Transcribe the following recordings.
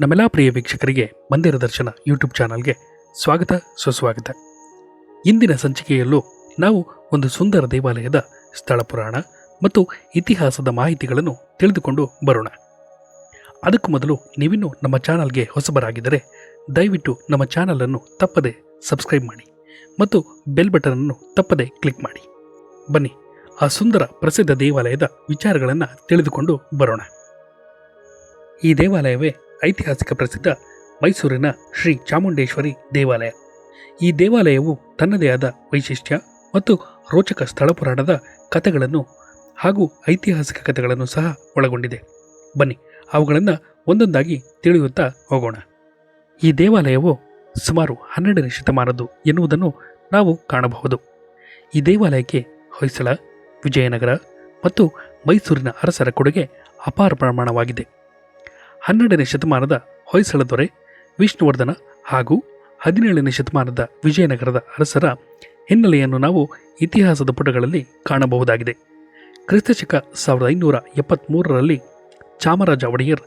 ನಮ್ಮೆಲ್ಲ ಪ್ರಿಯ ವೀಕ್ಷಕರಿಗೆ ಮಂದಿರ ದರ್ಶನ ಯೂಟ್ಯೂಬ್ ಚಾನಲ್ಗೆ ಸ್ವಾಗತ, ಸುಸ್ವಾಗತ. ಇಂದಿನ ಸಂಚಿಕೆಯಲ್ಲೂ ನಾವು ಒಂದು ಸುಂದರ ದೇವಾಲಯದ ಸ್ಥಳ ಪುರಾಣ ಮತ್ತು ಇತಿಹಾಸದ ಮಾಹಿತಿಗಳನ್ನು ತಿಳಿದುಕೊಂಡು ಬರೋಣ. ಅದಕ್ಕೂ ಮೊದಲು ನೀವಿನ್ನು ನಮ್ಮ ಚಾನಲ್ಗೆ ಹೊಸಬರಾಗಿದ್ದರೆ ದಯವಿಟ್ಟು ನಮ್ಮ ಚಾನಲನ್ನು ತಪ್ಪದೆ ಸಬ್ಸ್ಕ್ರೈಬ್ ಮಾಡಿ ಮತ್ತು ಬೆಲ್ ಬಟನನ್ನು ತಪ್ಪದೆ ಕ್ಲಿಕ್ ಮಾಡಿ. ಬನ್ನಿ, ಆ ಸುಂದರ ಪ್ರಸಿದ್ಧ ದೇವಾಲಯದ ವಿಚಾರಗಳನ್ನು ತಿಳಿದುಕೊಂಡು ಬರೋಣ. ಈ ದೇವಾಲಯವೇ ಐತಿಹಾಸಿಕ ಪ್ರಸಿದ್ಧ ಮೈಸೂರಿನ ಶ್ರೀ ಚಾಮುಂಡೇಶ್ವರಿ ದೇವಾಲಯ. ಈ ದೇವಾಲಯವು ತನ್ನದೇ ಆದ ವೈಶಿಷ್ಟ್ಯ ಮತ್ತು ರೋಚಕ ಸ್ಥಳ ಪುರಾಣದ ಕಥೆಗಳನ್ನು ಹಾಗೂ ಐತಿಹಾಸಿಕ ಕಥೆಗಳನ್ನು ಸಹ ಒಳಗೊಂಡಿದೆ. ಬನ್ನಿ, ಅವುಗಳನ್ನು ಒಂದೊಂದಾಗಿ ತಿಳಿಯುತ್ತಾ ಹೋಗೋಣ. ಈ ದೇವಾಲಯವು ಸುಮಾರು ಹನ್ನೆರಡನೇ ಶತಮಾನದ್ದು ಎನ್ನುವುದನ್ನು ನಾವು ಕಾಣಬಹುದು. ಈ ದೇವಾಲಯಕ್ಕೆ ಹೊಯ್ಸಳ, ವಿಜಯನಗರ ಮತ್ತು ಮೈಸೂರಿನ ಅರಸರ ಕೊಡುಗೆ ಅಪಾರ ಪ್ರಮಾಣವಾಗಿದೆ. ಹನ್ನೆರಡನೇ ಶತಮಾನದ ಹೊಯ್ಸಳ ದೊರೆ ವಿಷ್ಣುವರ್ಧನ ಹಾಗೂ ಹದಿನೇಳನೇ ಶತಮಾನದ ವಿಜಯನಗರದ ಅರಸರ ಹಿನ್ನೆಲೆಯನ್ನು ನಾವು ಇತಿಹಾಸದ ಪುಟಗಳಲ್ಲಿ ಕಾಣಬಹುದಾಗಿದೆ. ಕ್ರಿಸ್ತಶಕ ಸಾವಿರದ ಐನೂರ ಎಪ್ಪತ್ತ್ಮೂರರಲ್ಲಿ ಚಾಮರಾಜ ಒಡೆಯರ್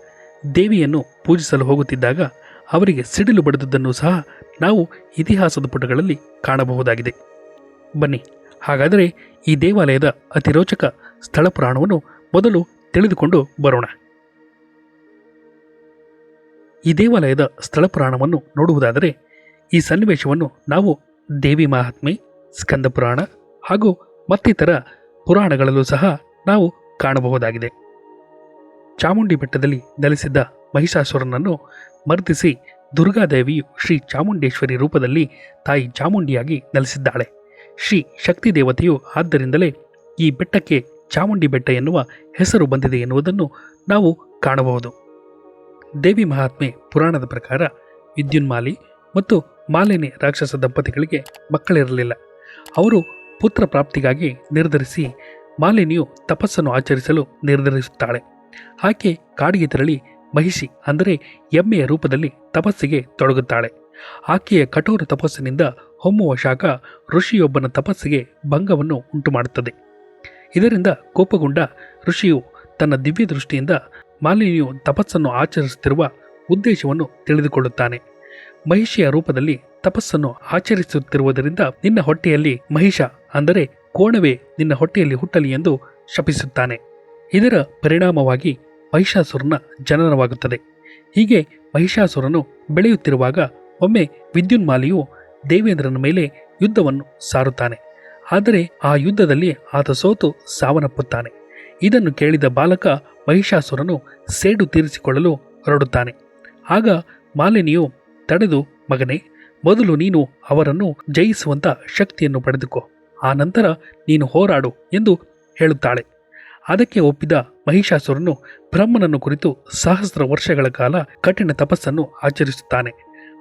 ದೇವಿಯನ್ನು ಪೂಜಿಸಲು ಹೋಗುತ್ತಿದ್ದಾಗ ಅವರಿಗೆ ಸಿಡಿಲು ಬಡಿದದ್ದನ್ನು ಸಹ ನಾವು ಇತಿಹಾಸದ ಪುಟಗಳಲ್ಲಿ ಕಾಣಬಹುದಾಗಿದೆ. ಬನ್ನಿ, ಹಾಗಾದರೆ ಈ ದೇವಾಲಯದ ಅತಿರೋಚಕ ಸ್ಥಳ ಪುರಾಣವನ್ನು ಮೊದಲು ತಿಳಿದುಕೊಂಡು ಬರೋಣ. ಈ ದೇವಾಲಯದ ಸ್ಥಳ ಪುರಾಣವನ್ನು ನೋಡುವುದಾದರೆ ಈ ಸನ್ನಿವೇಶವನ್ನು ನಾವು ದೇವಿ ಮಹಾತ್ಮೆ, ಸ್ಕಂದ ಪುರಾಣ ಹಾಗೂ ಮತ್ತಿತರ ಪುರಾಣಗಳಲ್ಲೂ ಸಹ ನಾವು ಕಾಣಬಹುದಾಗಿದೆ. ಚಾಮುಂಡಿ ಬೆಟ್ಟದಲ್ಲಿ ನೆಲೆಸಿದ್ದ ಮಹಿಷಾಸುರನನ್ನು ಮರ್ದಿಸಿ ದುರ್ಗಾದೇವಿಯು ಶ್ರೀ ಚಾಮುಂಡೇಶ್ವರಿ ರೂಪದಲ್ಲಿ ತಾಯಿ ಚಾಮುಂಡಿಯಾಗಿ ನೆಲೆಸಿದ್ದಾಳೆ. ಶ್ರೀ ಶಕ್ತಿ ದೇವತೆಯು ಆದ್ದರಿಂದಲೇ ಈ ಬೆಟ್ಟಕ್ಕೆ ಚಾಮುಂಡಿ ಬೆಟ್ಟ ಎನ್ನುವ ಹೆಸರು ಬಂದಿದೆ ಎನ್ನುವುದನ್ನು ನಾವು ಕಾಣಬಹುದು. ದೇವಿ ಮಹಾತ್ಮೆ ಪುರಾಣದ ಪ್ರಕಾರ ವಿದ್ಯುನ್ಮಾಲಿ ಮತ್ತು ಮಾಲಿನಿ ರಾಕ್ಷಸ ದಂಪತಿಗಳಿಗೆ ಮಕ್ಕಳಿರಲಿಲ್ಲ. ಅವರು ಪುತ್ರ ಪ್ರಾಪ್ತಿಗಾಗಿ ನಿರ್ಧರಿಸಿ ಮಾಲಿನಿಯು ತಪಸ್ಸನ್ನು ಆಚರಿಸಲು ನಿರ್ಧರಿಸುತ್ತಾಳೆ. ಆಕೆ ಕಾಡಿಗೆ ತೆರಳಿ ಮಹಿಷಿ ಅಂದರೆ ಎಮ್ಮೆಯ ರೂಪದಲ್ಲಿ ತಪಸ್ಸಿಗೆ ತೊಡಗುತ್ತಾಳೆ. ಆಕೆಯ ಕಠೋರ ತಪಸ್ಸಿನಿಂದ ಹೊಮ್ಮುವ ಶಾಖ ಋಷಿಯೊಬ್ಬನ ತಪಸ್ಸಿಗೆ ಭಂಗವನ್ನು ಉಂಟುಮಾಡುತ್ತದೆ. ಇದರಿಂದ ಕೋಪಗೊಂಡ ಋಷಿಯು ತನ್ನ ದಿವ್ಯ ದೃಷ್ಟಿಯಿಂದ ಮಾಲಿನಿಯು ತಪಸ್ಸನ್ನು ಆಚರಿಸುತ್ತಿರುವ ಉದ್ದೇಶವನ್ನು ತಿಳಿದುಕೊಳ್ಳುತ್ತಾನೆ. ಮಹಿಷಿಯ ರೂಪದಲ್ಲಿ ತಪಸ್ಸನ್ನು ಆಚರಿಸುತ್ತಿರುವುದರಿಂದ ನಿನ್ನ ಹೊಟ್ಟೆಯಲ್ಲಿ ಮಹಿಷ, ಅಂದರೆ ಕೋಣವೇ ನಿನ್ನ ಹೊಟ್ಟೆಯಲ್ಲಿ ಹುಟ್ಟಲಿ ಎಂದು ಶಪಿಸುತ್ತಾನೆ. ಇದರ ಪರಿಣಾಮವಾಗಿ ಮಹಿಷಾಸುರನ ಜನನವಾಗುತ್ತದೆ. ಹೀಗೆ ಮಹಿಷಾಸುರನು ಬೆಳೆಯುತ್ತಿರುವಾಗ ಒಮ್ಮೆ ವಿದ್ಯುನ್ಮಾಲಿಯು ದೇವೇಂದ್ರನ ಮೇಲೆ ಯುದ್ಧವನ್ನು ಸಾರುತ್ತಾನೆ. ಆದರೆ ಆ ಯುದ್ಧದಲ್ಲಿ ಆತ ಸೋತು ಸಾವನ್ನಪ್ಪುತ್ತಾನೆ. ಇದನ್ನು ಕೇಳಿದ ಬಾಲಕ ಮಹಿಷಾಸುರನು ಸೇಡು ತೀರಿಸಿಕೊಳ್ಳಲು ಹೊರಡುತ್ತಾನೆ. ಆಗ ಮಾಲಿನಿಯು ತಡೆದು, ಮಗನೇ, ಮೊದಲು ನೀನು ಅವರನ್ನು ಜಯಿಸುವಂತ ಶಕ್ತಿಯನ್ನು ಪಡೆದುಕೋ. ಆ ನಂತರ ನೀನು ಹೋರಾಡು ಎಂದು ಹೇಳುತ್ತಾಳೆ. ಅದಕ್ಕೆ ಒಪ್ಪಿದ ಮಹಿಷಾಸುರನು ಬ್ರಹ್ಮನನ್ನು ಕುರಿತು ಸಹಸ್ರ ವರ್ಷಗಳ ಕಾಲ ಕಠಿಣ ತಪಸ್ಸನ್ನು ಆಚರಿಸುತ್ತಾನೆ.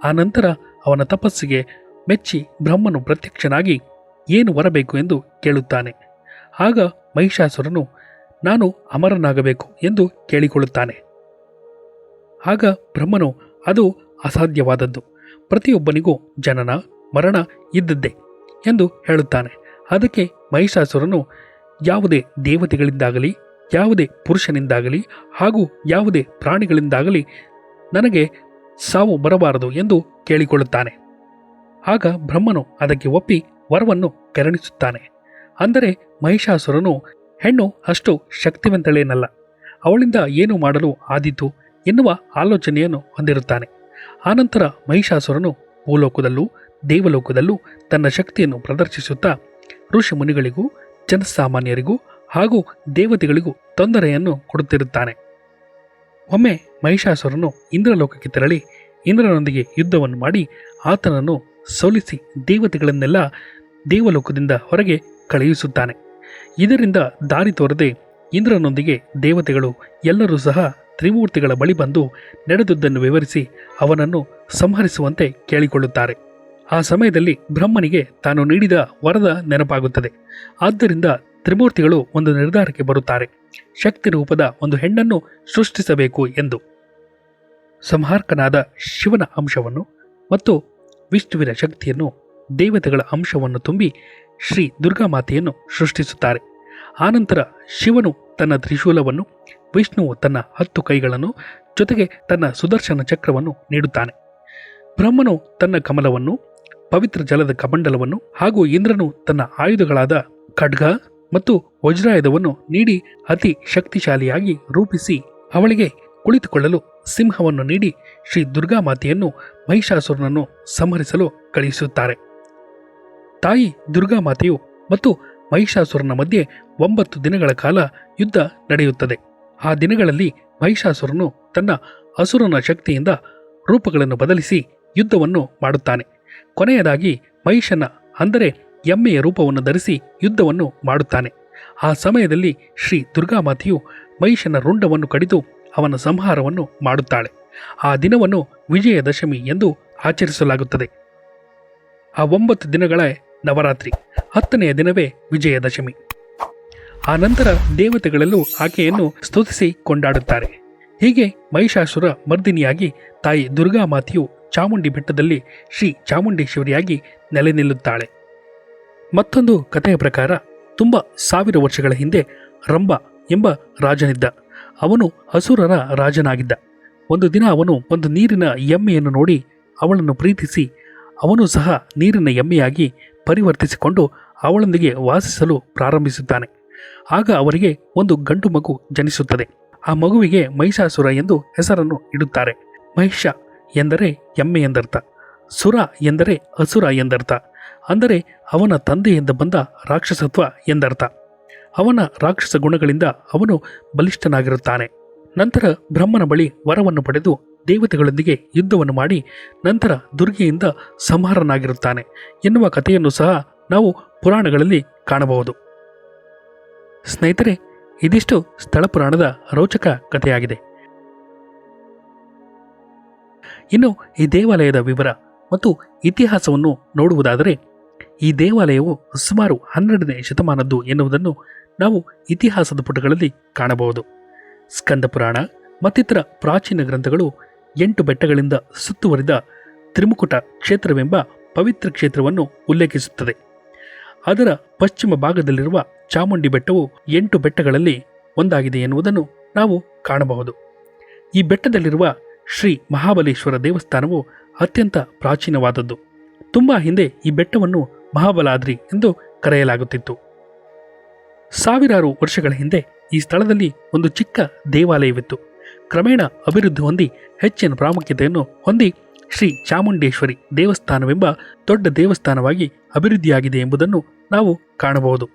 ಆ ನಂತರ ಅವನ ತಪಸ್ಸಿಗೆ ಮೆಚ್ಚಿ ಬ್ರಹ್ಮನು ಪ್ರತ್ಯಕ್ಷನಾಗಿ, ಏನು ಬರಬೇಕು ಎಂದು ಕೇಳುತ್ತಾನೆ. ಆಗ ಮಹಿಷಾಸುರನು ನಾನು ಅಮರನಾಗಬೇಕು ಎಂದು ಕೇಳಿಕೊಳ್ಳುತ್ತಾನೆ. ಆಗ ಬ್ರಹ್ಮನು, ಅದು ಅಸಾಧ್ಯವಾದದ್ದು. ಪ್ರತಿಯೊಬ್ಬನಿಗೂ ಜನನ, ಮರಣ ಇದ್ದದ್ದೇ ಎಂದು ಹೇಳುತ್ತಾನೆ. ಅದಕ್ಕೆ ಮಹಿಷಾಸುರನು, ಯಾವುದೇ ದೇವತೆಗಳಿಂದಾಗಲಿ, ಯಾವುದೇ ಪುರುಷನಿಂದಾಗಲಿ ಹಾಗೂ ಯಾವುದೇ ಪ್ರಾಣಿಗಳಿಂದಾಗಲಿ ನನಗೆ ಸಾವು ಬರಬಾರದು ಎಂದು ಕೇಳಿಕೊಳ್ಳುತ್ತಾನೆ. ಆಗ ಬ್ರಹ್ಮನು ಅದಕ್ಕೆ ಒಪ್ಪಿ ವರವನ್ನು ಕೆರಣಿಸುತ್ತಾನೆ. ಅಂದರೆ ಮಹಿಷಾಸುರನು ಹೆಣ್ಣು ಅಷ್ಟು ಶಕ್ತಿವಂತಳೇನಲ್ಲ. ಅವಳಿಂದ ಏನು ಮಾಡಲು ಆದೀತು ಎನ್ನುವ ಆಲೋಚನೆಯನ್ನು ಹೊಂದಿರುತ್ತಾನೆ. ಆನಂತರ ಮಹಿಷಾಸುರನು ಭೂಲೋಕದಲ್ಲೂ ದೇವಲೋಕದಲ್ಲೂ ತನ್ನ ಶಕ್ತಿಯನ್ನು ಪ್ರದರ್ಶಿಸುತ್ತಾ ಋಷಿ ಮುನಿಗಳಿಗೂ, ಜನಸಾಮಾನ್ಯರಿಗೂ ಹಾಗೂ ದೇವತೆಗಳಿಗೂ ತೊಂದರೆಯನ್ನು ಕೊಡುತ್ತಿರುತ್ತಾನೆ. ಒಮ್ಮೆ ಮಹಿಷಾಸುರನು ಇಂದ್ರಲೋಕಕ್ಕೆ ತೆರಳಿ ಇಂದ್ರನೊಂದಿಗೆ ಯುದ್ಧವನ್ನು ಮಾಡಿ ಆತನನ್ನು ಸೋಲಿಸಿ ದೇವತೆಗಳನ್ನೆಲ್ಲ ದೇವಲೋಕದಿಂದ ಹೊರಗೆ ಕಳುಹಿಸುತ್ತಾನೆ. ಇದರಿಂದ ದಾರಿ ತೋರದೆ ಇಂದ್ರನೊಂದಿಗೆ ದೇವತೆಗಳು ಎಲ್ಲರೂ ಸಹ ತ್ರಿಮೂರ್ತಿಗಳ ಬಳಿ ಬಂದು ನಡೆದುದನ್ನು ವಿವರಿಸಿ ಅವನನ್ನು ಸಂಹರಿಸುವಂತೆ ಕೇಳಿಕೊಳ್ಳುತ್ತಾರೆ. ಆ ಸಮಯದಲ್ಲಿ ಬ್ರಹ್ಮನಿಗೆ ತಾನು ನೀಡಿದ ವರದ ನೆನಪಾಗುತ್ತದೆ. ಆದ್ದರಿಂದ ತ್ರಿಮೂರ್ತಿಗಳು ಒಂದು ನಿರ್ಧಾರಕ್ಕೆ ಬರುತ್ತಾರೆ. ಶಕ್ತಿ ರೂಪದ ಒಂದು ಹೆಣ್ಣನ್ನು ಸೃಷ್ಟಿಸಬೇಕು ಎಂದು. ಸಂಹಾರಕನಾದ ಶಿವನ ಅಂಶವನ್ನು ಮತ್ತು ವಿಷ್ಣುವಿನ ಶಕ್ತಿಯನ್ನು ದೇವತೆಗಳ ಅಂಶವನ್ನು ತುಂಬಿ ಶ್ರೀ ದುರ್ಗಾಮಾತೆಯನ್ನು ಸೃಷ್ಟಿಸುತ್ತಾರೆ. ಆನಂತರ ಶಿವನು ತನ್ನ ತ್ರಿಶೂಲವನ್ನು, ವಿಷ್ಣುವು ತನ್ನ ಹತ್ತು ಕೈಗಳನ್ನು, ಜೊತೆಗೆ ತನ್ನ ಸುದರ್ಶನ ಚಕ್ರವನ್ನು ನೀಡುತ್ತಾನೆ. ಬ್ರಹ್ಮನು ತನ್ನ ಕಮಲವನ್ನು, ಪವಿತ್ರ ಜಲದ ಕಮಂಡಲವನ್ನು ಹಾಗೂ ಇಂದ್ರನು ತನ್ನ ಆಯುಧಗಳಾದ ಖಡ್ಗ ಮತ್ತು ವಜ್ರಾಯುಧವನ್ನು ನೀಡಿ ಅತಿ ಶಕ್ತಿಶಾಲಿಯಾಗಿ ರೂಪಿಸಿ ಅವಳಿಗೆ ಕುಳಿತುಕೊಳ್ಳಲು ಸಿಂಹವನ್ನು ನೀಡಿ ಶ್ರೀ ದುರ್ಗಾಮಾತೆಯನ್ನು ಮಹಿಷಾಸುರನನ್ನು ಸಂಹರಿಸಲು ಕಳುಹಿಸುತ್ತಾರೆ. ತಾಯಿ ದುರ್ಗಾಮಾತೆಯು ಮತ್ತು ಮಹಿಷಾಸುರನ ಮಧ್ಯೆ ಒಂಬತ್ತು ದಿನಗಳ ಕಾಲ ಯುದ್ಧ ನಡೆಯುತ್ತದೆ. ಆ ದಿನಗಳಲ್ಲಿ ಮಹಿಷಾಸುರನು ತನ್ನ ಅಸುರನ ಶಕ್ತಿಯಿಂದ ರೂಪಗಳನ್ನು ಬದಲಿಸಿ ಯುದ್ಧವನ್ನು ಮಾಡುತ್ತಾನೆ. ಕೊನೆಯದಾಗಿ ಮಹಿಷನ ಅಂದರೆ ಎಮ್ಮೆಯ ರೂಪವನ್ನು ಧರಿಸಿ ಯುದ್ಧವನ್ನು ಮಾಡುತ್ತಾನೆ. ಆ ಸಮಯದಲ್ಲಿ ಶ್ರೀ ದುರ್ಗಾಮಾತೆಯು ಮಹಿಷನ ರುಂಡವನ್ನು ಕಡಿದು ಅವನ ಸಂಹಾರವನ್ನು ಮಾಡುತ್ತಾಳೆ. ಆ ದಿನವನ್ನು ವಿಜಯದಶಮಿ ಎಂದು ಆಚರಿಸಲಾಗುತ್ತದೆ. ಆ ಒಂಬತ್ತು ದಿನಗಳ ನವರಾತ್ರಿ, ಹತ್ತನೆಯ ದಿನವೇ ವಿಜಯದಶಮಿ. ಆ ನಂತರ ದೇವತೆಗಳೆಲ್ಲೂ ಆಕೆಯನ್ನು ಸ್ತುತಿಸಿ ಕೊಂಡಾಡುತ್ತಾರೆ. ಹೀಗೆ ಮಹಿಷಾಸುರ ಮರ್ದಿನಿಯಾಗಿ ತಾಯಿ ದುರ್ಗಾ ಮಾತೆಯು ಚಾಮುಂಡಿ ಬೆಟ್ಟದಲ್ಲಿ ಶ್ರೀ ಚಾಮುಂಡೇಶ್ವರಿಯಾಗಿ ನೆಲೆ ನಿಲ್ಲುತ್ತಾಳೆ ಮತ್ತೊಂದು ಕಥೆಯ ಪ್ರಕಾರ ತುಂಬ ಸಾವಿರ ವರ್ಷಗಳ ಹಿಂದೆ ರಂಭ ಎಂಬ ರಾಜನಿದ್ದ. ಅವನು ಹಸುರರ ರಾಜನಾಗಿದ್ದ. ಒಂದು ದಿನ ಅವನು ಒಂದು ನೀರಿನ ಎಮ್ಮೆಯನ್ನು ನೋಡಿ ಅವಳನ್ನು ಪ್ರೀತಿಸಿ ಅವನು ಸಹ ನೀರಿನ ಎಮ್ಮೆಯಾಗಿ ಪರಿವರ್ತಿಸಿಕೊಂಡು ಅವಳೊಂದಿಗೆ ವಾಸಿಸಲು ಪ್ರಾರಂಭಿಸುತ್ತಾನೆ. ಆಗ ಅವರಿಗೆ ಒಂದು ಗಂಡು ಮಗು ಜನಿಸುತ್ತದೆ. ಆ ಮಗುವಿಗೆ ಮಹಿಷಾಸುರ ಎಂದು ಹೆಸರನ್ನು ಇಡುತ್ತಾರೆ. ಮಹಿಷ ಎಂದರೆ ಎಮ್ಮೆ ಎಂದರ್ಥ. ಸುರ ಎಂದರೆ ಅಸುರ ಎಂದರ್ಥ. ಅಂದರೆ ಅವನ ತಂದೆಯಿಂದ ಬಂದ ರಾಕ್ಷಸತ್ವ ಎಂದರ್ಥ. ಅವನ ರಾಕ್ಷಸ ಗುಣಗಳಿಂದ ಅವನು ಬಲಿಷ್ಠನಾಗಿರುತ್ತಾನೆ. ನಂತರ ಬ್ರಹ್ಮನ ಬಳಿ ವರವನ್ನು ಪಡೆದು ದೇವತೆಗಳೊಂದಿಗೆ ಯುದ್ಧವನ್ನು ಮಾಡಿ ನಂತರ ದುರ್ಗೆಯಿಂದ ಸಂಹಾರನಾಗಿರುತ್ತಾನೆ. ಎನ್ನುವ ಕಥೆಯನ್ನು ಸಹ ನಾವು ಪುರಾಣಗಳಲ್ಲಿ ಕಾಣಬಹುದು. ಸ್ನೇಹಿತರೆ, ಇದಿಷ್ಟು ಸ್ಥಳ ಪುರಾಣದ ರೋಚಕ ಕಥೆಯಾಗಿದೆ. ಇನ್ನು ಈ ದೇವಾಲಯದ ವಿವರ ಮತ್ತು ಇತಿಹಾಸವನ್ನು ನೋಡುವುದಾದರೆ, ಈ ದೇವಾಲಯವು ಸುಮಾರು ಹನ್ನೆರಡನೇ ಶತಮಾನದ್ದು ಎನ್ನುವುದನ್ನು ನಾವು ಇತಿಹಾಸದ ಪುಟಗಳಲ್ಲಿ ಕಾಣಬಹುದು. ಸ್ಕಂದ ಪುರಾಣ ಮತ್ತಿತರ ಪ್ರಾಚೀನ ಗ್ರಂಥಗಳು ಎಂಟು ಬೆಟ್ಟಗಳಿಂದ ಸುತ್ತುವರಿದ ತ್ರಿಮುಕುಟ ಕ್ಷೇತ್ರವೆಂಬ ಪವಿತ್ರ ಕ್ಷೇತ್ರವನ್ನು ಉಲ್ಲೇಖಿಸುತ್ತದೆ. ಅದರ ಪಶ್ಚಿಮ ಭಾಗದಲ್ಲಿರುವ ಚಾಮುಂಡಿ ಬೆಟ್ಟವು ಎಂಟು ಬೆಟ್ಟಗಳಲ್ಲಿ ಒಂದಾಗಿದೆ ಎನ್ನುವುದನ್ನು ನಾವು ಕಾಣಬಹುದು. ಈ ಬೆಟ್ಟದಲ್ಲಿರುವ ಶ್ರೀ ಮಹಾಬಲೇಶ್ವರ ದೇವಸ್ಥಾನವು ಅತ್ಯಂತ ಪ್ರಾಚೀನವಾದದ್ದು. ತುಂಬ ಹಿಂದೆ ಈ ಬೆಟ್ಟವನ್ನು ಮಹಾಬಲಾದ್ರಿ ಎಂದು ಕರೆಯಲಾಗುತ್ತಿತ್ತು. ಸಾವಿರಾರು ವರ್ಷಗಳ ಹಿಂದೆ ಈ ಸ್ಥಳದಲ್ಲಿ ಒಂದು ಚಿಕ್ಕ ದೇವಾಲಯವಿತ್ತು. ಕ್ರಮೇಣ ಅಭಿವೃದ್ಧಿ ಹೊಂದಿ ಹೆಚ್ಚಿನ ಪ್ರಾಮುಖ್ಯತೆಯನ್ನು ಹೊಂದಿ ಶ್ರೀ ಚಾಮುಂಡೇಶ್ವರಿ ದೇವಸ್ಥಾನವೆಂಬ ದೊಡ್ಡ ದೇವಸ್ಥಾನವಾಗಿ ಅಭಿವೃದ್ಧಿಯಾಗಿದೆ ಎಂಬುದನ್ನು ನಾವು ಕಾಣಬಹುದು.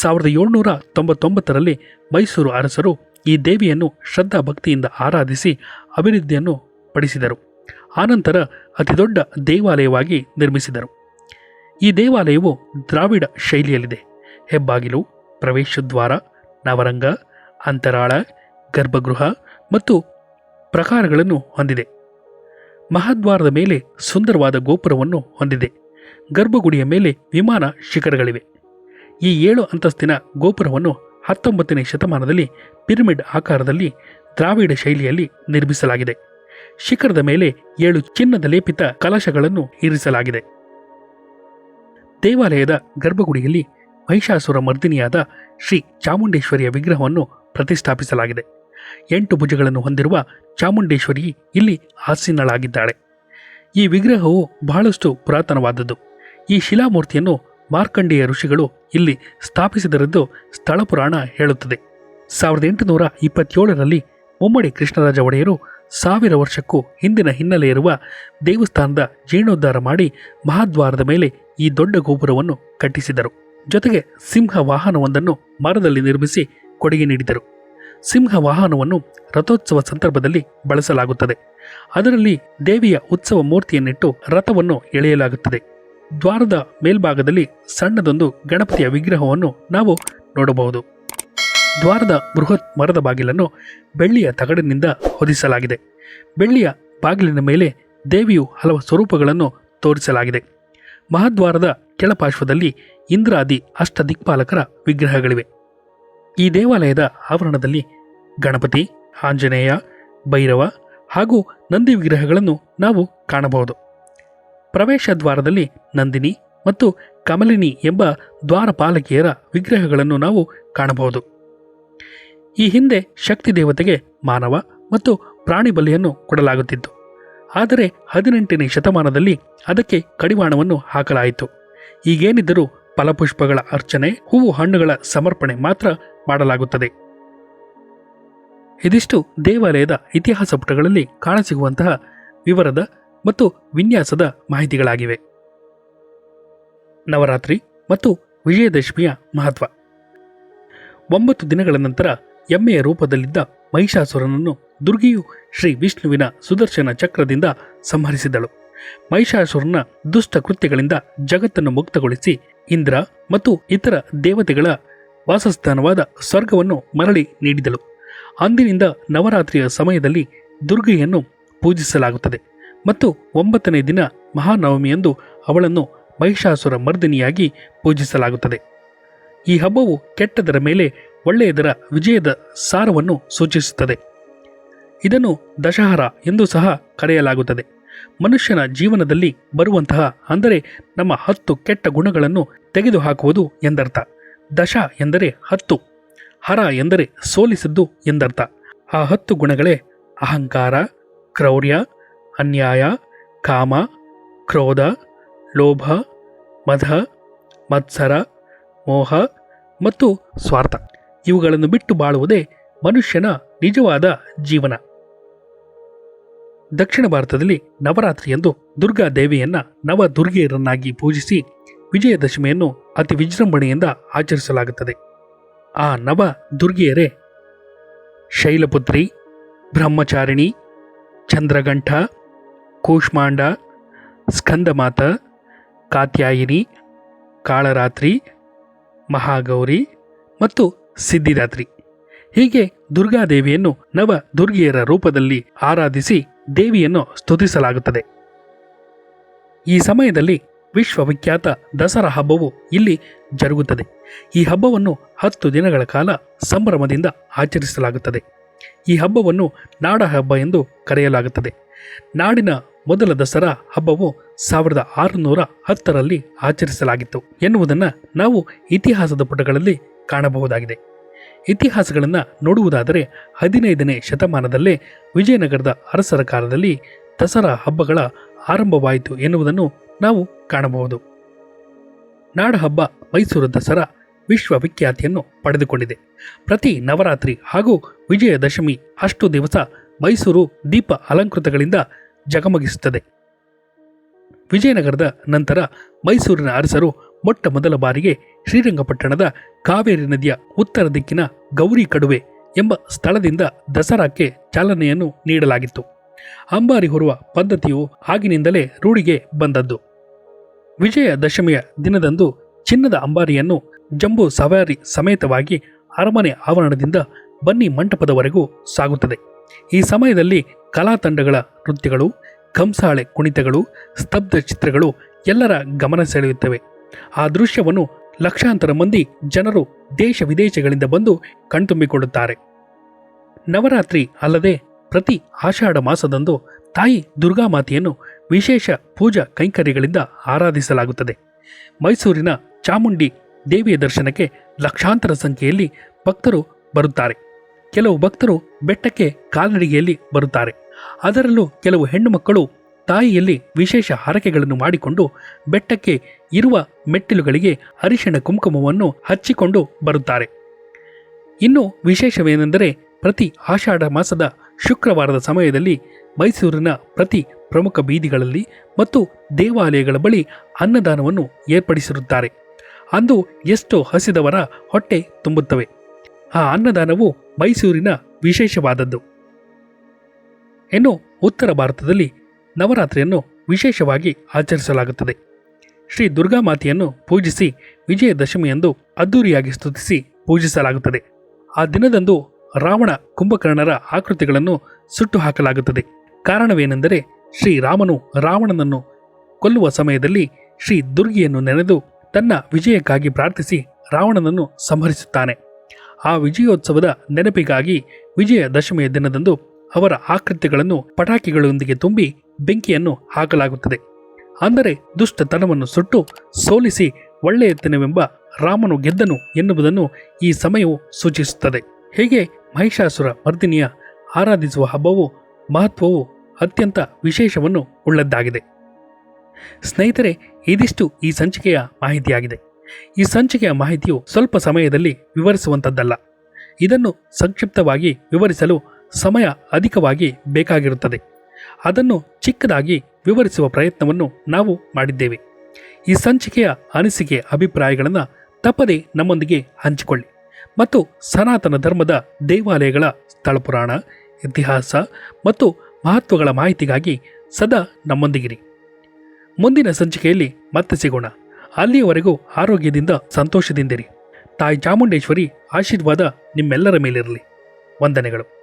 ಸಾವಿರದ ಏಳ್ನೂರ ತೊಂಬತ್ತೊಂಬತ್ತರಲ್ಲಿ ಮೈಸೂರು ಅರಸರು ಈ ದೇವಿಯನ್ನು ಶ್ರದ್ಧಾ ಭಕ್ತಿಯಿಂದ ಆರಾಧಿಸಿ ಅಭಿವೃದ್ಧಿಯನ್ನು ಪಡಿಸಿದರು. ಆನಂತರ ಅತಿದೊಡ್ಡ ದೇವಾಲಯವಾಗಿ ನಿರ್ಮಿಸಿದರು. ಈ ದೇವಾಲಯವು ದ್ರಾವಿಡ ಶೈಲಿಯಲ್ಲಿದೆ. ಹೆಬ್ಬಾಗಿಲು, ಪ್ರವೇಶದ್ವಾರ, ನವರಂಗ, ಅಂತರಾಳ, ಗರ್ಭಗೃಹ ಮತ್ತು ಪ್ರಕಾರಗಳನ್ನು ಹೊಂದಿದೆ. ಮಹಾದ್ವಾರದ ಮೇಲೆ ಸುಂದರವಾದ ಗೋಪುರವನ್ನು ಹೊಂದಿದೆ. ಗರ್ಭಗುಡಿಯ ಮೇಲೆ ವಿಮಾನ ಶಿಖರಗಳಿವೆ. ಈ ಏಳು ಅಂತಸ್ತಿನ ಗೋಪುರವನ್ನು ಹತ್ತೊಂಬತ್ತನೇ ಶತಮಾನದಲ್ಲಿ ಪಿರಮಿಡ್ ಆಕಾರದಲ್ಲಿ ದ್ರಾವಿಡ ಶೈಲಿಯಲ್ಲಿ ನಿರ್ಮಿಸಲಾಗಿದೆ. ಶಿಖರದ ಮೇಲೆ ಏಳು ಚಿನ್ನದ ಲೇಪಿತ ಕಲಶಗಳನ್ನು ಇರಿಸಲಾಗಿದೆ. ದೇವಾಲಯದ ಗರ್ಭಗುಡಿಯಲ್ಲಿ ಮಹಿಷಾಸುರ ಮರ್ದಿನಿಯಾದ ಶ್ರೀ ಚಾಮುಂಡೇಶ್ವರಿಯ ವಿಗ್ರಹವನ್ನು ಪ್ರತಿಷ್ಠಾಪಿಸಲಾಗಿದೆ. ಎಂಟು ಭುಜಗಳನ್ನು ಹೊಂದಿರುವ ಚಾಮುಂಡೇಶ್ವರಿ ಇಲ್ಲಿ ಆಸೀನಳಾಗಿದ್ದಾಳೆ. ಈ ವಿಗ್ರಹವು ಬಹಳಷ್ಟು ಪುರಾತನವಾದದ್ದು. ಈ ಶಿಲಾಮೂರ್ತಿಯನ್ನು ಮಾರ್ಕಂಡೇಯ ಋಷಿಗಳು ಇಲ್ಲಿ ಸ್ಥಾಪಿಸಿದರೆಂದು ಸ್ಥಳ ಪುರಾಣ ಹೇಳುತ್ತದೆ. ಸಾವಿರದ ಎಂಟುನೂರ ಇಪ್ಪತ್ತೇಳರಲ್ಲಿ ಮುಮ್ಮಡಿ ಕೃಷ್ಣರಾಜ ಒಡೆಯರು ಸಾವಿರ ವರ್ಷಕ್ಕೂ ಹಿಂದಿನ ಹಿನ್ನೆಲೆ ಇರುವ ದೇವಸ್ಥಾನದ ಜೀರ್ಣೋದ್ಧಾರ ಮಾಡಿ ಮಹಾದ್ವಾರದ ಮೇಲೆ ಈ ದೊಡ್ಡ ಗೋಪುರವನ್ನು ಕಟ್ಟಿಸಿದರು. ಜೊತೆಗೆ ಸಿಂಹ ವಾಹನವೊಂದನ್ನು ಮರದಲ್ಲಿ ನಿರ್ಮಿಸಿ ಕೊಡುಗೆ ನೀಡಿದರು. ಸಿಂಹ ವಾಹನವನ್ನು ರಥೋತ್ಸವ ಸಂದರ್ಭದಲ್ಲಿ ಬಳಸಲಾಗುತ್ತದೆ. ಅದರಲ್ಲಿ ದೇವಿಯ ಉತ್ಸವ ಮೂರ್ತಿಯನ್ನಿಟ್ಟು ರಥವನ್ನು ಎಳೆಯಲಾಗುತ್ತದೆ. ದ್ವಾರದ ಮೇಲ್ಭಾಗದಲ್ಲಿ ಸಣ್ಣದೊಂದು ಗಣಪತಿಯ ವಿಗ್ರಹವನ್ನು ನಾವು ನೋಡಬಹುದು. ದ್ವಾರದ ಬೃಹತ್ ಮರದ ಬಾಗಿಲನ್ನು ಬೆಳ್ಳಿಯ ತಗಡಿನಿಂದ ಹೊದಿಸಲಾಗಿದೆ. ಬೆಳ್ಳಿಯ ಬಾಗಿಲಿನ ಮೇಲೆ ದೇವಿಯು ಹಲವು ಸ್ವರೂಪಗಳನ್ನು ತೋರಿಸಲಾಗಿದೆ. ಮಹಾದ್ವಾರದ ಕೆಳಪಾರ್ಶ್ವದಲ್ಲಿ ಇಂದ್ರಾದಿ ಅಷ್ಟ ದಿಕ್ಪಾಲಕರ ವಿಗ್ರಹಗಳಿವೆ. ಈ ದೇವಾಲಯದ ಆವರಣದಲ್ಲಿ ಗಣಪತಿ, ಆಂಜನೇಯ, ಭೈರವ ಹಾಗೂ ನಂದಿ ವಿಗ್ರಹಗಳನ್ನು ನಾವು ಕಾಣಬಹುದು. ಪ್ರವೇಶ ದ್ವಾರದಲ್ಲಿ ನಂದಿನಿ ಮತ್ತು ಕಮಲಿನಿ ಎಂಬ ದ್ವಾರಪಾಲಕಿಯರ ವಿಗ್ರಹಗಳನ್ನು ನಾವು ಕಾಣಬಹುದು. ಈ ಹಿಂದೆ ಶಕ್ತಿ ದೇವತೆಗೆ ಮಾನವ ಮತ್ತು ಪ್ರಾಣಿ ಬಲಿಯನ್ನು ಕೊಡಲಾಗುತ್ತಿತ್ತು. ಆದರೆ ಹದಿನೆಂಟನೇ ಶತಮಾನದಲ್ಲಿ ಅದಕ್ಕೆ ಕಡಿವಾಣವನ್ನು ಹಾಕಲಾಯಿತು. ಈಗೇನಿದ್ದರೂ ಫಲಪುಷ್ಪಗಳ ಅರ್ಚನೆ, ಹೂವು ಹಣ್ಣುಗಳ ಸಮರ್ಪಣೆ ಮಾತ್ರ ಮಾಡಲಾಗುತ್ತದೆ. ಇದಿಷ್ಟು ದೇವಾಲಯದ ಇತಿಹಾಸ ಪುಟಗಳಲ್ಲಿ ಕಾಣಸಿಗುವಂತಹ ವಿವರದ ಮತ್ತು ವಿನ್ಯಾಸದ ಮಾಹಿತಿಗಳಾಗಿವೆ. ನವರಾತ್ರಿ ಮತ್ತು ವಿಜಯದಶಮಿಯ ಮಹತ್ವ. ಒಂಬತ್ತು ದಿನಗಳ ನಂತರ ಎಮ್ಮೆಯ ರೂಪದಲ್ಲಿದ್ದ ಮಹಿಷಾಸುರನನ್ನು ದುರ್ಗಿಯು ಶ್ರೀ ವಿಷ್ಣುವಿನ ಸುದರ್ಶನ ಚಕ್ರದಿಂದ ಸಂಹರಿಸಿದಳು. ಮಹಿಷಾಸುರನ ದುಷ್ಟ ಕೃತ್ಯಗಳಿಂದ ಜಗತ್ತನ್ನು ಮುಕ್ತಗೊಳಿಸಿ ಇಂದ್ರ ಮತ್ತು ಇತರ ದೇವತೆಗಳ ವಾಸಸ್ಥಾನವಾದ ಸ್ವರ್ಗವನ್ನು ಮರಳಿ ನೀಡಿದಳು. ಅಂದಿನಿಂದ ನವರಾತ್ರಿಯ ಸಮಯದಲ್ಲಿ ದುರ್ಗೆಯನ್ನು ಪೂಜಿಸಲಾಗುತ್ತದೆ ಮತ್ತು ಒಂಬತ್ತನೇ ದಿನ ಮಹಾನವಮಿಯಂದು ಅವಳನ್ನು ಮಹಿಷಾಸುರ ಮರ್ದಿನಿಯಾಗಿ ಪೂಜಿಸಲಾಗುತ್ತದೆ. ಈ ಹಬ್ಬವು ಕೆಟ್ಟದರ ಮೇಲೆ ಒಳ್ಳೆಯದರ ವಿಜಯದ ಸಾರವನ್ನು ಸೂಚಿಸುತ್ತದೆ. ಇದನ್ನು ದಶಹರ ಎಂದು ಸಹ ಕರೆಯಲಾಗುತ್ತದೆ. ಮನುಷ್ಯನ ಜೀವನದಲ್ಲಿ ಬರುವಂತಹ ಅಂದರೆ ನಮ್ಮ ಹತ್ತು ಕೆಟ್ಟ ಗುಣಗಳನ್ನು ತೆಗೆದುಹಾಕುವುದು ಎಂದರ್ಥ. ದಶ ಎಂದರೆ ಹತ್ತು, ಹರ ಎಂದರೆ ಸೋಲಿಸಿದ್ದು ಎಂದರ್ಥ. ಆ ಹತ್ತು ಗುಣಗಳೇ ಅಹಂಕಾರ, ಕ್ರೌರ್ಯ, ಅನ್ಯಾಯ, ಕಾಮ, ಕ್ರೋಧ, ಲೋಭ ಮಧ ಮತ್ಸರ, ಮೋಹ ಮತ್ತು ಸ್ವಾರ್ಥ. ಇವುಗಳನ್ನು ಬಿಟ್ಟು ಬಾಳುವುದೇ ಮನುಷ್ಯನ ನಿಜವಾದ ಜೀವನ. ದಕ್ಷಿಣ ಭಾರತದಲ್ಲಿ ನವರಾತ್ರಿಯಂದು ದುರ್ಗಾ ದೇವಿಯನ್ನ ನವ ದುರ್ಗೆಯರನ್ನಾಗಿ ಪೂಜಿಸಿ ವಿಜಯದಶಮಿಯನ್ನು ಅತಿ ವಿಜೃಂಭಣೆಯಿಂದ ಆಚರಿಸಲಾಗುತ್ತದೆ. ಆ ನವ ದುರ್ಗಿಯರೇ ಶೈಲಪುತ್ರಿ, ಬ್ರಹ್ಮಚಾರಿಣಿ ಚಂದ್ರಗಂಠ ಕೂಷ್ಮಾಂಡ, ಸ್ಕಂದಮಾತ, ಕಾತ್ಯಾಯಿನಿ, ಕಾಳರಾತ್ರಿ, ಮಹಾಗೌರಿ ಮತ್ತು ಸಿದ್ಧಿದಾತ್ರಿ ಹೀಗೆ ದುರ್ಗಾದೇವಿಯನ್ನು ನವ ದುರ್ಗಿಯರ ರೂಪದಲ್ಲಿ ಆರಾಧಿಸಿ ದೇವಿಯನ್ನು ಸ್ತುತಿಸಲಾಗುತ್ತದೆ. ಈ ಸಮಯದಲ್ಲಿ ವಿಶ್ವವಿಖ್ಯಾತ ದಸರಾ ಹಬ್ಬವು ಇಲ್ಲಿ ಜರುಗುತ್ತದೆ. ಈ ಹಬ್ಬವನ್ನು ಹತ್ತು ದಿನಗಳ ಕಾಲ ಸಂಭ್ರಮದಿಂದ ಆಚರಿಸಲಾಗುತ್ತದೆ. ಈ ಹಬ್ಬವನ್ನು ನಾಡ ಹಬ್ಬ ಎಂದು ಕರೆಯಲಾಗುತ್ತದೆ. ನಾಡಿನ ಮೊದಲ ದಸರಾ ಹಬ್ಬವು ಸಾವಿರದ ಆರುನೂರ ಹತ್ತರಲ್ಲಿ ಆಚರಿಸಲಾಗಿತ್ತು ಎನ್ನುವುದನ್ನು ನಾವು ಇತಿಹಾಸದ ಪುಟಗಳಲ್ಲಿ ಕಾಣಬಹುದಾಗಿದೆ. ಇತಿಹಾಸಗಳನ್ನು ನೋಡುವುದಾದರೆ ಹದಿನೈದನೇ ಶತಮಾನದಲ್ಲೇ ವಿಜಯನಗರದ ಅರಸರ ಕಾಲದಲ್ಲಿ ದಸರಾ ಹಬ್ಬಗಳ ಆರಂಭವಾಯಿತು ಎನ್ನುವುದನ್ನು ನಾವು ಕಾಣಬಹುದು. ನಾಡಹಬ್ಬ ಮೈಸೂರು ದಸರಾ ವಿಶ್ವವಿಖ್ಯಾತಿಯನ್ನು ಪಡೆದುಕೊಂಡಿದೆ. ಪ್ರತಿ ನವರಾತ್ರಿ ಹಾಗೂ ವಿಜಯದಶಮಿ ಅಷ್ಟು ದಿವಸ ಮೈಸೂರು ದೀಪ ಅಲಂಕೃತಗಳಿಂದ ಜಗಮಗಿಸುತ್ತದೆ. ವಿಜಯನಗರದ ನಂತರ ಮೈಸೂರಿನ ಅರಸರು ಮೊಟ್ಟ ಮೊದಲ ಬಾರಿಗೆ ಶ್ರೀರಂಗಪಟ್ಟಣದ ಕಾವೇರಿ ನದಿಯ ಉತ್ತರ ದಿಕ್ಕಿನ ಗೌರಿ ಕಡುವೆ ಎಂಬ ಸ್ಥಳದಿಂದ ದಸರಾಕ್ಕೆ ಚಾಲನೆಯನ್ನು ನೀಡಲಾಗಿತ್ತು. ಅಂಬಾರಿ ಹೊರುವ ಪದ್ಧತಿಯು ಆಗಿನಿಂದಲೇ ರೂಢಿಗೆ ಬಂದದ್ದು. ವಿಜಯ ದಶಮಿಯ ದಿನದಂದು ಚಿನ್ನದ ಅಂಬಾರಿಯನ್ನು ಜಂಬೂ ಸವಾರಿ ಸಮೇತವಾಗಿ ಅರಮನೆ ಆವರಣದಿಂದ ಬನ್ನಿ ಮಂಟಪದವರೆಗೂ ಸಾಗುತ್ತದೆ. ಈ ಸಮಯದಲ್ಲಿ ಕಲಾ ತಂಡಗಳ ನೃತ್ಯಗಳು, ಕಂಸಾಳೆ ಕುಣಿತಗಳು, ಸ್ತಬ್ಧ ಚಿತ್ರಗಳು ಎಲ್ಲರ ಗಮನ ಸೆಳೆಯುತ್ತವೆ. ಆ ದೃಶ್ಯವನ್ನು ಲಕ್ಷಾಂತರ ಮಂದಿ ಜನರು ದೇಶ ವಿದೇಶಗಳಿಂದ ಬಂದು ಕಣ್ತುಂಬಿಕೊಳ್ಳುತ್ತಾರೆ. ನವರಾತ್ರಿ ಅಲ್ಲದೆ ಪ್ರತಿ ಆಷಾಢ ಮಾಸದಂದು ತಾಯಿ ದುರ್ಗಾಮಾತೆಯನ್ನು ವಿಶೇಷ ಪೂಜಾ ಕೈಂಕರ್ಯಗಳಿಂದ ಆರಾಧಿಸಲಾಗುತ್ತದೆ. ಮೈಸೂರಿನ ಚಾಮುಂಡಿ ದೇವಿಯ ದರ್ಶನಕ್ಕೆ ಲಕ್ಷಾಂತರ ಸಂಖ್ಯೆಯಲ್ಲಿ ಭಕ್ತರು ಬರುತ್ತಾರೆ. ಕೆಲವು ಭಕ್ತರು ಬೆಟ್ಟಕ್ಕೆ ಕಾಲ್ನಡಿಗೆಯಲ್ಲಿ ಬರುತ್ತಾರೆ. ಅದರಲ್ಲೂ ಕೆಲವು ಹೆಣ್ಣು ಮಕ್ಕಳು ತಾಯಿಯಲ್ಲಿ ವಿಶೇಷ ಹರಕೆಗಳನ್ನು ಮಾಡಿಕೊಂಡು ಬೆಟ್ಟಕ್ಕೆ ಇರುವ ಮೆಟ್ಟಿಲುಗಳಿಗೆ ಅರಿಶಿಣ ಕುಂಕುಮವನ್ನು ಹಚ್ಚಿಕೊಂಡು ಬರುತ್ತಾರೆ. ಇನ್ನು ವಿಶೇಷವೇನೆಂದರೆ ಪ್ರತಿ ಆಷಾಢ ಮಾಸದ ಶುಕ್ರವಾರದ ಸಮಯದಲ್ಲಿ ಮೈಸೂರಿನ ಪ್ರತಿ ಪ್ರಮುಖ ಬೀದಿಗಳಲ್ಲಿ ಮತ್ತು ದೇವಾಲಯಗಳ ಬಳಿ ಅನ್ನದಾನವನ್ನು ಏರ್ಪಡಿಸಿರುತ್ತಾರೆ. ಅಂದು ಎಷ್ಟು ಹಸಿದವರ ಹೊಟ್ಟೆ ತುಂಬುತ್ತವೆ. ಆ ಅನ್ನದಾನವು ಮೈಸೂರಿನ ವಿಶೇಷವಾದದ್ದು. ಇನ್ನು ಉತ್ತರ ಭಾರತದಲ್ಲಿ ನವರಾತ್ರಿಯನ್ನು ವಿಶೇಷವಾಗಿ ಆಚರಿಸಲಾಗುತ್ತದೆ. ಶ್ರೀ ದುರ್ಗಾಮಾತೆಯನ್ನು ಪೂಜಿಸಿ ವಿಜಯದಶಮಿಯಂದು ಅದ್ದೂರಿಯಾಗಿ ಸ್ತುತಿಸಿ ಪೂಜಿಸಲಾಗುತ್ತದೆ. ಆ ದಿನದಂದು ರಾವಣ ಕುಂಭಕರ್ಣರ ಆಕೃತಿಗಳನ್ನು ಸುಟ್ಟು ಹಾಕಲಾಗುತ್ತದೆ ಕಾರಣವೇನೆಂದರೆ ಶ್ರೀರಾಮನು ರಾವಣನನ್ನು ಕೊಲ್ಲುವ ಸಮಯದಲ್ಲಿ ಶ್ರೀ ದುರ್ಗಿಯನ್ನು ನೆನೆದು ತನ್ನ ವಿಜಯಕ್ಕಾಗಿ ಪ್ರಾರ್ಥಿಸಿ ರಾವಣನನ್ನು ಸಂಹರಿಸುತ್ತಾನೆ. ಆ ವಿಜಯೋತ್ಸವದ ನೆನಪಿಗಾಗಿ ವಿಜಯದಶಮಿಯ ದಿನದಂದು ಅವರ ಆಕೃತಿಗಳನ್ನು ಪಟಾಕಿಗಳೊಂದಿಗೆ ತುಂಬಿ ಬೆಂಕಿಯನ್ನು ಹಾಕಲಾಗುತ್ತದೆ. ಅಂದರೆ ದುಷ್ಟತನವನ್ನು ಸುಟ್ಟು ಸೋಲಿಸಿ ಒಳ್ಳೆಯತನವೆಂಬ ರಾಮನು ಗೆದ್ದನು ಎನ್ನುವುದನ್ನು ಈ ಸಮಯವು ಸೂಚಿಸುತ್ತದೆ. ಹೇಗೆ ಮಹಿಷಾಸುರ ಮರ್ದಿನಿಯ ಆರಾಧಿಸುವ ಹಬ್ಬವು ಮಹತ್ವವು ಅತ್ಯಂತ ವಿಶೇಷವನ್ನು ಉಳ್ಳದ್ದಾಗಿದೆ. ಸ್ನೇಹಿತರೆ, ಇದಿಷ್ಟು ಈ ಸಂಚಿಕೆಯ ಮಾಹಿತಿಯಾಗಿದೆ. ಈ ಸಂಚಿಕೆಯ ಮಾಹಿತಿಯು ಸ್ವಲ್ಪ ಸಮಯದಲ್ಲಿ ವಿವರಿಸುವಂಥದ್ದಲ್ಲ. ಇದನ್ನು ಸಂಕ್ಷಿಪ್ತವಾಗಿ ವಿವರಿಸಲು ಸಮಯ ಅಧಿಕವಾಗಿ ಬೇಕಾಗಿರುತ್ತದೆ. ಅದನ್ನು ಚಿಕ್ಕದಾಗಿ ವಿವರಿಸುವ ಪ್ರಯತ್ನವನ್ನು ನಾವು ಮಾಡಿದ್ದೇವೆ. ಈ ಸಂಚಿಕೆಯ ಅನಿಸಿಕೆ ಅಭಿಪ್ರಾಯಗಳನ್ನು ತಪ್ಪದೇ ನಮ್ಮೊಂದಿಗೆ ಹಂಚಿಕೊಳ್ಳಿ ಮತ್ತು ಸನಾತನ ಧರ್ಮದ ದೇವಾಲಯಗಳ ಸ್ಥಳ ಪುರಾಣ ಇತಿಹಾಸ ಮತ್ತು ಮಹತ್ವಗಳ ಮಾಹಿತಿಗಾಗಿ ಸದಾ ನಮ್ಮೊಂದಿಗಿರಿ. ಮುಂದಿನ ಸಂಚಿಕೆಯಲ್ಲಿ ಮತ್ತೆ ಸಿಗೋಣ. ಅಲ್ಲಿಯವರೆಗೂ ಆರೋಗ್ಯದಿಂದ ಸಂತೋಷದಿಂದಿರಿ. ತಾಯಿ ಚಾಮುಂಡೇಶ್ವರಿ ಆಶೀರ್ವಾದ ನಿಮ್ಮೆಲ್ಲರ ಮೇಲಿರಲಿ. ವಂದನೆಗಳು.